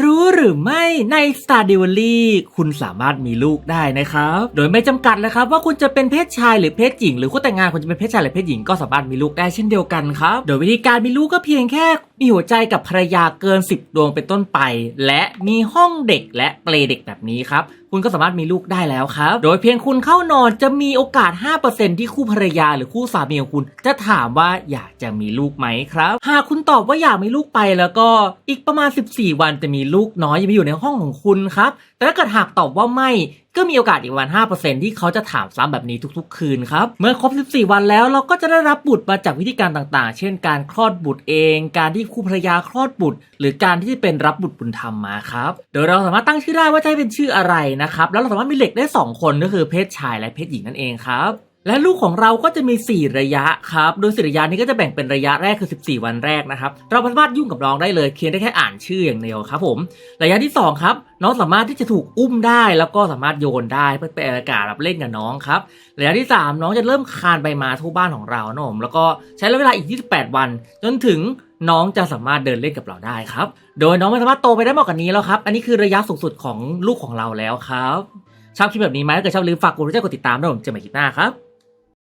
รู้หรือไม่ใน Star d e v i l y คุณสามารถมีลูกได้นะครับ โดยไม่จำกัดเลยครับว่าคุณจะเป็นเพศชายหรือเพศหญิง หรือคู่แต่งงานคุณจะเป็นเพศชายหรือเพศหญิงก็สามารถมีลูกได้เช่นเดียวกันครับ โดยวิธีการมีลูกก็เพียงแค่มีหัวใจกับภรรยาเกิน 10 ดวงเป็นต้นไป และมีห้องเด็กและเปลเด็กแบบนี้ครับคุณก็สามารถมีลูกได้แล้วครับ โดยเพียงคุณเข้านอนจะมีโอกาส 5%ที่คู่ภรรยาหรือคู่สามีของคุณ จะถามว่าอยากจะมีลูกไหมครับ หากคุณตอบว่าอยากมีลูกไปแล้วก็อีกประมาณ 14 วันจะมีลูกน้อยยังมีอยู่ในห้องของคุณครับ แต่ถ้าเกิดหากตอบว่าไม่ก็มีโอกาสอีกประมาณ5%ที่เขาจะถามซ้ำแบบนี้ทุกๆ คืนครับ เมื่อครบ 14 วันแล้วเราก็จะได้รับบุตรมาจากวิธีการต่างๆ เช่นการคลอดบุตรเอง การที่คู่ภรรยาคลอดบุตร หรือการที่จะเป็นรับบุตรบุญธรรมมาครับ โดยเราสามารถตั้งชื่อได้ว่าจะให้เป็นชื่ออะไรนะครับ แล้วเราสามารถมีเหล็กได้ 2 คนก็คือเพศชายและเพศหญิงนั่นเองครับ และลูกของเราก็จะมี 4 ระยะครับ โดย 4 ระยะนี้ก็จะแบ่งเป็นระยะแรกคือ 14 วันแรกนะครับ เราสามารถยุ่งกับน้องได้เลยเพียงได้แค่อ่านชื่ออย่างเดียวครับผม ระยะที่ 2 ครับ น้องสามารถที่จะถูกอุ้มได้ แล้วก็สามารถโยนได้เพื่อเป็นอากาศรับเล่นกับน้องครับ ระยะที่ 3 น้องจะเริ่มคลานไปมาทั่วบ้านของเรานะผมแล้วก็ใช้เวลาอีก 28 วัน จนถึงน้องจะสามารถเดินเล่นกับเราได้ครับ โดยน้องไม่สามารถโตไปได้มากกว่านี้แล้วครับ อันนี้คือระยะสูงสุดของลูกของเราแล้วครับ ชอบคลิปแบบนี้ไหมถ้าเกิดชอบลืมฝากกดไลค์กดติดตามด้วยผมจอกันใหม่คลิปหน้าครับ